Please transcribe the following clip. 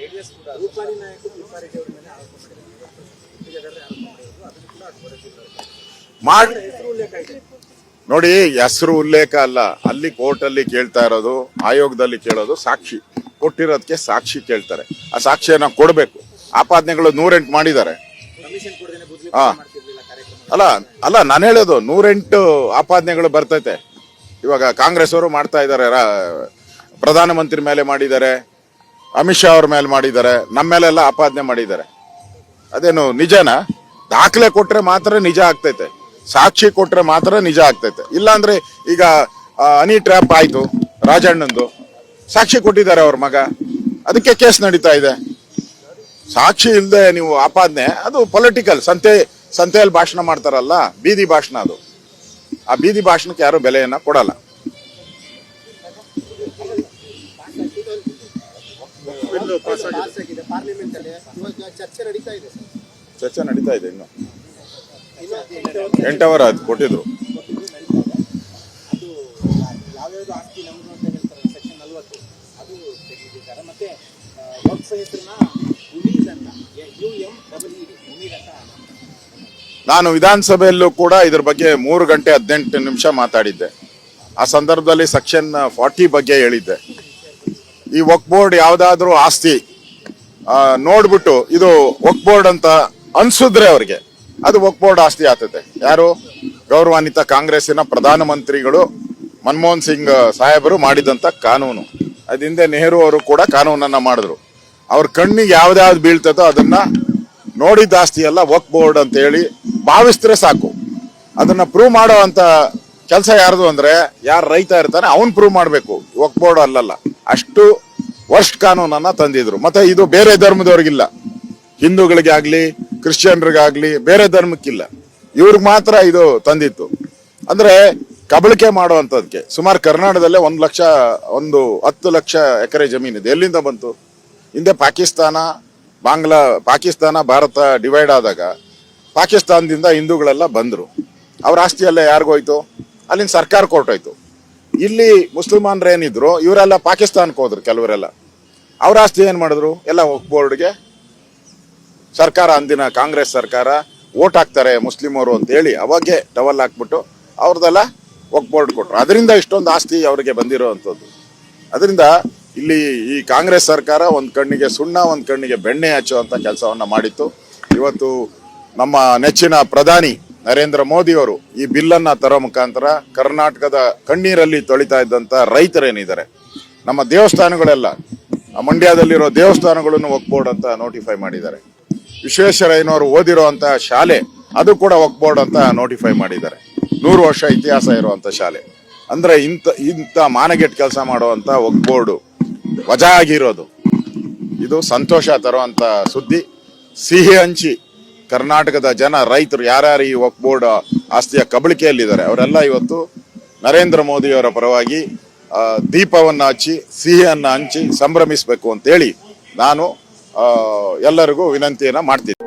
JDS ಕೂಡ ರೂಪಾಲಿ ನಾಯಕರು ರೂಪಾರೆಡ್ಡಿ ಅವರ ಮೇಲೆ ಆರೋಪ ಮಾಡಿದ್ದಾರೆ. ಗುತ್ತಿಗೆದಾರರೇ ಆರೋಪ ಮಾಡಿರೋದು ಅದನ್ನು ಕೂಡ ಅದು ಹೊರಗಿದ್ದಾರೆ ಮಾಡಿ ಹೆಸರು ಉಲ್ಲೇಖ ಇದೆ. ನೋಡಿ ಹೆಸರು ಉಲ್ಲೇಖ ಅಲ್ಲ. ಅಲ್ಲಿ ಕೋರ್ಟಲ್ಲಿ ಕೇಳ್ತಾ ಇರೋದು ಆಯೋಗದಲ್ಲಿ ಕೇಳೋದು ಸಾಕ್ಷಿ. ಕೊಟ್ಟಿರೋದಕ್ಕೆ ಸಾಕ್ಷಿ ಕೇಳ್ತಾರೆ. ಆ ಸಾಕ್ಷಿಯನ್ನ ಕೊಡಬೇಕು. ಆಪಾದನೆಗಳು ನೂರೆಂಟು ಮಾಡಿದ್ದಾರೆ. ಹಾ. ಮಾಡ್ತಿರ್ಲಿಲ್ಲ ಕಾರ್ಯಕ್ರಮ ಅಲ್ಲ ಅಲ್ಲ ನಾನು ಹೇಳೋದು ನೂರೆಂಟು ಆಪಾದನೆಗಳು ಬರ್ತೈತೆ. ಇವಾಗ ಕಾಂಗ್ರೆಸ್ ಅವರು ಮಾಡ್ತಾ ಇದ್ದಾರೆ ಪ್ರಧಾನಮಂತ್ರಿ ಮೇಲೆ ಮಾಡಿದ್ದಾರೆ. ಅಮಿತ್ ಶಾ ಅವ್ರ ಮೇಲೆ ಮಾಡಿದ್ದಾರೆ, ನಮ್ಮ ಮೇಲೆಲ್ಲ ಆಪಾದನೆ ಮಾಡಿದ್ದಾರೆ. ಅದೇನು ನಿಜನಾ? ದಾಖಲೆ ಕೊಟ್ರೆ ಮಾತ್ರ ನಿಜ ಆಗ್ತೈತೆ. ಸಾಕ್ಷಿ ಕೊಟ್ರೆ ಮಾತ್ರ ನಿಜ ಆಗ್ತೈತೆ. ಇಲ್ಲಾಂದ್ರೆ ಈಗ ಅನಿ ಟ್ರ್ಯಾಪ್ ಆಯ್ತು, ರಾಜಣ್ಣಂದು. ಸಾಕ್ಷಿ ಕೊಟ್ಟಿದ್ದಾರೆ ಅವ್ರ ಮಗ. ಅದಕ್ಕೆ ಕೇಸ್ ನಡೀತಾ ಇದೆ. ಸಾಕ್ಷಿ ಇಲ್ಲದೆ ನೀವು ಆಪಾದನೆ, ಅದು ಪೊಲಿಟಿಕಲ್ ಸಂತೆ, ಸಂತೆಯಲ್ಲಿ ಭಾಷಣ ಮಾಡ್ತಾರಲ್ಲ, ಬೀದಿ ಭಾಷಣ ಅದು. ಆ ಬೀದಿ ಭಾಷಣಕ್ಕೆ ಯಾರು ಬೆಲೆಯನ್ನ ಕೊಡಲ್ಲ. ಪಾಸ್ ಆಗಿದೆ. ಪಾರ್ಲಿಮೆಂಟ್ ಅಲ್ಲಿ ಇವಾಗ ಚರ್ಚೆ ನಡೀತಾ ಇದೆ ಸರ್. ಚರ್ಚೆ ನಡೀತಾ ಇದೆ ಇನ್ನು. ಎಂಟು ಅವರ್ ಆಯ್ತು ಕೊಟ್ಟಿದ್ರು. ಅದು ಯಾವ್ಯಾವ್ದು ಆಸ್ತಿ ನಮ್ದು ಅಂತ ಹೇಳ್ತಾರೆ ಸೆಕ್ಷನ್ ನಲ್ವತ್ತು. ಅದು ತೆಗೆದಿದ್ದಾರೆ. ಮತ್ತೆ ವರ್ಕ್ಸ್ ಹೆಸರನ್ನ ಉಮೀದ್ ಅಂತ U M double E Umeed ಅಂತ. ನಾನು ವಿಧಾನಸಭೆಯಲ್ಲೂ ಕೂಡ ಇದ್ರ ಬಗ್ಗೆ ಮೂರು ಗಂಟೆ ಹದಿನೆಂಟು ನಿಮಿಷ ಮಾತಾಡಿದ್ದೆ. ಆ ಸಂದರ್ಭದಲ್ಲಿ ಸೆಕ್ಷನ್ ಫಾರ್ಟಿ ಬಗ್ಗೆ ಹೇಳಿದ್ದೆ. ಈ ವಕ್ ಬೋರ್ಡ್ ಯಾವ್ದಾದ್ರು ಆಸ್ತಿ ನೋಡ್ಬಿಟ್ಟು ಇದು ವಕ್ ಬೋರ್ಡ್ ಅಂತ ಅನ್ಸಿದ್ರೆ ಅವ್ರಿಗೆ ಅದು ವಕ್ ಬೋರ್ಡ್ ಆಸ್ತಿ ಆಗ್ತದೆ. ಯಾರು? ಗೌರವಾನ್ವಿತ ಕಾಂಗ್ರೆಸ್ಸಿನ ಪ್ರಧಾನಮಂತ್ರಿಗಳು ಮನಮೋಹನ್ ಸಿಂಗ್ ಸಾಹೇಬರು ಮಾಡಿದಂತ ಕಾನೂನು. ಅದರಿಂದ ನೆಹರು ಅವರು ಕೂಡ ಕಾನೂನನ್ನ ಮಾಡಿದ್ರು. ಅವ್ರ ಕಣ್ಣಿಗೆ ಯಾವ್ದಾವ್ದು ಬೀಳ್ತದೋ ಅದನ್ನ ನೋಡಿದ ಆಸ್ತಿ ಎಲ್ಲ ವಕ್ ಬೋರ್ಡ್ ಅಂತ ಹೇಳಿ ಭಾವಿಸಿದ್ರೆ ಸಾಕು. ಅದನ್ನ ಪ್ರೂವ್ ಮಾಡೋ ಅಂತ ಕೆಲಸ ಯಾರ್ದು ಅಂದ್ರೆ, ಯಾರು ರೈತ ಇರ್ತಾನೆ, ಅವ್ನು ಪ್ರೂವ್ ಮಾಡಬೇಕು. ವಕ್ ಬೋರ್ಡ್ ಅಲ್ಲಲ್ಲ. ಅಷ್ಟು ವರ್ಸ್ಟ್ ಕಾನೂನನ್ನ ತಂದಿದ್ರು. ಮತ್ತೆ ಇದು ಬೇರೆ ಧರ್ಮದವ್ರಿಗಿಲ್ಲ. ಹಿಂದೂಗಳಿಗೆ ಆಗ್ಲಿ ಕ್ರಿಶ್ಚಿಯನ್ರಿಗಾಗ್ಲಿ ಬೇರೆ ಧರ್ಮಕ್ಕಿಲ್ಲ. ಇವ್ರಿಗೆ ಮಾತ್ರ ಇದು ತಂದಿತ್ತು. ಅಂದ್ರೆ ಕಬಳಿಕೆ ಮಾಡುವಂತದಕ್ಕೆ ಸುಮಾರು ಕರ್ನಾಟಕದಲ್ಲೇ ಒಂದು ಲಕ್ಷ, ಒಂದು ಹತ್ತು ಲಕ್ಷ ಎಕರೆ ಜಮೀನಿದೆ ಎಲ್ಲಿಂದ ಬಂತು? ಹಿಂದೆ ಪಾಕಿಸ್ತಾನ, ಬಾಂಗ್ಲಾ, ಪಾಕಿಸ್ತಾನ, ಭಾರತ ಡಿವೈಡ್ ಆದಾಗ ಪಾಕಿಸ್ತಾನದಿಂದ ಹಿಂದೂಗಳೆಲ್ಲ ಬಂದ್ರು. ಅವ್ರ ಆಸ್ತಿ ಎಲ್ಲ ಯಾರಿಗೋಯ್ತು ಅಲ್ಲಿಂದ ಸರ್ಕಾರ ಕೊಟ್ಟೋಯ್ತು ಇಲ್ಲಿ ಮುಸ್ಲಿಮಾನ್ರು ಏನಿದ್ರು ಇವರೆಲ್ಲ ಪಾಕಿಸ್ತಾನಕ್ಕೆ ಹೋದ್ರು ಕೆಲವರೆಲ್ಲ. ಅವ್ರ ಆಸ್ತಿ ಏನು ಮಾಡಿದ್ರು? ಎಲ್ಲ ಬೋರ್ಡ್ಗೆ ಸರ್ಕಾರ, ಅಂದಿನ ಕಾಂಗ್ರೆಸ್ ಸರ್ಕಾರ ಓಟ್ ಹಾಕ್ತಾರೆ ಮುಸ್ಲಿಮರು ಅಂತ ಹೇಳಿ ಅವಾಗೆ ಟವಲ್ ಹಾಕ್ಬಿಟ್ಟು ಅವ್ರದೆಲ್ಲ ಒಕ್ ಬೋರ್ಡ್ ಕೊಟ್ರು. ಅದರಿಂದ ಇಷ್ಟೊಂದು ಆಸ್ತಿ ಅವರಿಗೆ ಬಂದಿರೋವಂಥದ್ದು. ಅದರಿಂದ ಇಲ್ಲಿ ಈ ಕಾಂಗ್ರೆಸ್ ಸರ್ಕಾರ ಒಂದು ಕಣ್ಣಿಗೆ ಸುಣ್ಣ, ಒಂದು ಕಣ್ಣಿಗೆ ಬೆಣ್ಣೆ ಹಚ್ಚುವಂಥ ಕೆಲಸವನ್ನ ಮಾಡಿತ್ತು. ಇವತ್ತು ನಮ್ಮ ನೆಚ್ಚಿನ ಪ್ರಧಾನಿ ನರೇಂದ್ರ ಮೋದಿ ಅವರು ಈ ಬಿಲ್ಲನ್ನ ತರೋ ಮುಖಾಂತರ ಕರ್ನಾಟಕದ ಕಣ್ಣೀರಲ್ಲಿ ತೊಳಿತಾ ಇದ್ದಂತ ರೈತರೇನಿದ್ದಾರೆ? ನಮ್ಮ ದೇವಸ್ಥಾನಗಳೆಲ್ಲ ಮಂಡ್ಯದಲ್ಲಿರೋ ದೇವಸ್ಥಾನಗಳನ್ನು ವಕ್ ಬೋರ್ಡ್ ಅಂತ ನೋಟಿಫೈ ಮಾಡಿದ್ದಾರೆ. ವಿಶ್ವೇಶ್ವರಯ್ಯನವರು ಓದಿರುವಂತ ಶಾಲೆ, ಅದು ಕೂಡ ಒಕ್ಬೋರ್ಡ್ ಅಂತ ನೋಟಿಫೈ ಮಾಡಿದ್ದಾರೆ. ನೂರು ವರ್ಷ ಇತಿಹಾಸ ಇರುವಂತ ಶಾಲೆ. ಅಂದ್ರೆ ಇಂಥ ಇಂಥ ಮಾನಗೆಟ್ ಕೆಲಸ ಮಾಡುವಂತ ವಕ್ ಬೋರ್ಡು ವಜಾ ಆಗಿರೋದು ಇದು ಸಂತೋಷ ತರುವಂತ ಸುದ್ದಿ. ಸಿಹಿ ಹಂಚಿ ಕರ್ನಾಟಕದ ಜನ, ರೈತರು ಯಾರ್ಯಾರು ಈ ವಕ್ ಬೋರ್ಡ್, ಆಸ್ತಿಯ ಕಬಳಿಕೆಯಲ್ಲಿದ್ದಾರೆ, ಅವರೆಲ್ಲ ಇವತ್ತು ನರೇಂದ್ರ ಮೋದಿಯವರ ಪರವಾಗಿ ದೀಪವನ್ನು ಹಚ್ಚಿ, ಸಿಹಿಯನ್ನು ಹಂಚಿ ಸಂಭ್ರಮಿಸಬೇಕು ಅಂತೇಳಿ ನಾನು ಎಲ್ಲರಿಗೂ ವಿನಂತಿಯನ್ನು ಮಾಡ್ತೀನಿ.